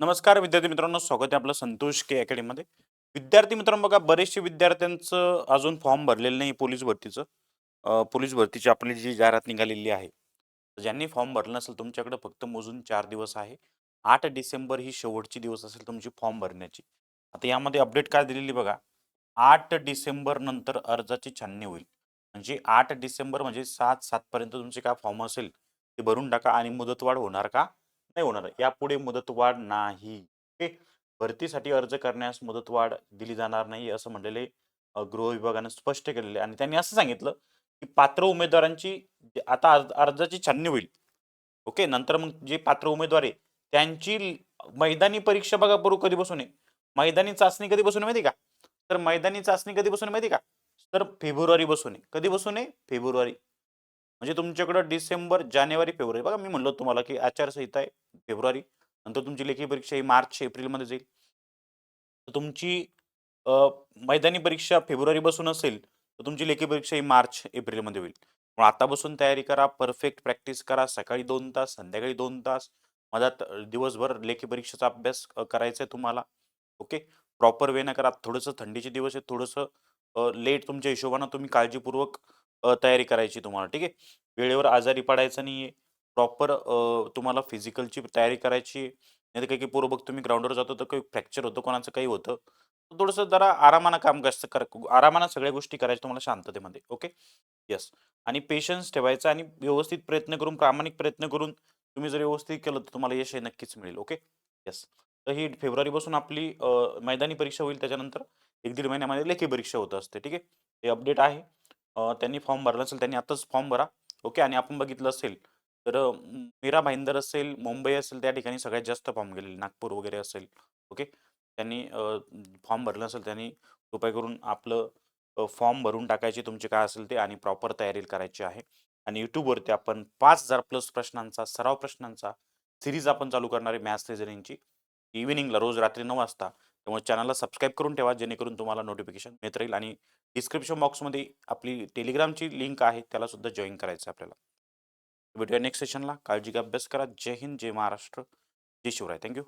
नमस्कार विद्यार्थी मित्रांनो. स्वागत आहे आपलं संतोष के अकॅडमीमध्ये. विद्यार्थी मित्रांनो बघा बरेचसे विद्यार्थ्यांचं अजून फॉर्म भरलेलं नाही पोलीस भरतीचं. पोलीस भरतीची आपली जी जाहिरात निघालेली आहे ज्यांनी फॉर्म भरला नसेल तुमच्याकडे फक्त मोजून चार दिवस आहे. आठ डिसेंबर ही शेवटची दिवस असेल तुमची फॉर्म भरण्याची. आता यामध्ये अपडेट काय दिलेली बघा. आठ डिसेंबर नंतर अर्जाची छाननी होईल. म्हणजे आठ डिसेंबर म्हणजे सात सातपर्यंत तुमचे काय फॉर्म असेल ते भरून टाका आणि मुदतवाढ होणार का? नाही होणार. यापुढे मुदतवाढ नाही. ओके? भरतीसाठी अर्ज करण्यास मुदतवाढ दिली जाणार नाही असं म्हणलेले गृह विभागानं स्पष्ट केलेले. आणि त्यांनी असं सांगितलं की पात्र उमेदवारांची आता अर्जाची छाननी होईल. ओके? नंतर मग जे पात्र उमेदवार आहे त्यांची मैदानी परीक्षा बघा बरोबर कधी बसून आहे. मैदानी चाचणी कधी बसून आहे माहिती आहे का? तर मैदानी चाचणी कधी बसून आहे माहिती आहे का? तर फेब्रुवारी बसून आहे. कधी बसून आहे? फेब्रुवारी. म्हणजे तुमच्याकडं डिसेंबर जानेवारी फेब्रुवारी. बघा मी म्हणलो तुम्हाला की आचारसंहिता आहे. फेब्रुवारी नंतर तुमची लेखी परीक्षा ही मार्च एप्रिलमध्ये जाईल. तर तुमची मैदानी परीक्षा फेब्रुवारी बसून असेल तर तुमची लेखी परीक्षा ही मार्च एप्रिलमध्ये होईल. मग आतापासून तयारी करा परफेक्ट प्रॅक्टिस करा सकाळी दोन तास संध्याकाळी दोन तास. मधात दिवसभर लेखी परीक्षेचा अभ्यास करायचा आहे तुम्हाला. ओके? प्रॉपर वेनं करा. थोडंसं थंडीचे दिवस आहे थोडंसं लेट तुमच्या हिशोबानं तुम्ही काळजीपूर्वक तयारी करायची तुम्हाला. ठीक आहे? वेळेवर आजारी पडायचं नाही आहे प्रॉपर तुम्हाला फिजिकलची तयारी करायची. नाही तर काही काही पोरं तुम्ही ग्राउंडवर जातो तर काही फ्रॅक्चर होतं कोणाचं काही होतं. तर थोडंसं जरा आरामानं काम कसं कर आरामानं सगळ्या गोष्टी करायच्या तुम्हाला शांततेमध्ये ओके येस आणि पेशन्स ठेवायचा आणि व्यवस्थित प्रयत्न करून प्रामाणिक प्रयत्न करून तुम्ही जर व्यवस्थित केलं तर तुम्हाला यश हे नक्कीच मिळेल ओके येस तर ही फेब्रुवारीपासून आपली अ, मैदानी परीक्षा होईल त्याच्यानंतर एक दीड महिन्यामध्ये लेखी परीक्षा होत असते ठीक आहे? हे अपडेट आहे. अ, त्यांनी फॉर्म भरला असेल त्यांनी आताच फॉर्म भरा ओके आणि आपण बघितलं असेल तर अ, मीरा भाईंदर असेल मुंबई असेल त्या ठिकाणी सगळ्यात जास्त फॉर्म गेलेले नागपूर वगैरे असेल ओके? त्यांनी फॉर्म भरला असेल त्यांनी कृपया करून आपलं फॉर्म भरून टाकायचे तुमचे काय असेल ते आणि प्रॉपर तयारी करायची आहे. आणि यूट्यूबवरती आपण पाच हजार प्लस प्रश्नांचा सराव प्रश्नांचा सिरीज आपण चालू करणार आहे मॅथ्स रिझनिंगची. इव्हिनिंगला रोज रात्री नऊ वाजता. त्यामुळे चॅनलला सबस्क्राईब करून ठेवा जेणेकरून तुम्हाला नोटिफिकेशन मिळत राहील आणि डिस्क्रिप्शन बॉक्समध्ये आपली टेलिग्रामची लिंक आहे त्याला सुद्धा जॉईन करायचं आहे आपल्याला. भेटूया नेक्स्ट सेशनला काळजी अभ्यास करा. जय हिंद जय महाराष्ट्र. जय शिवराय. Thank you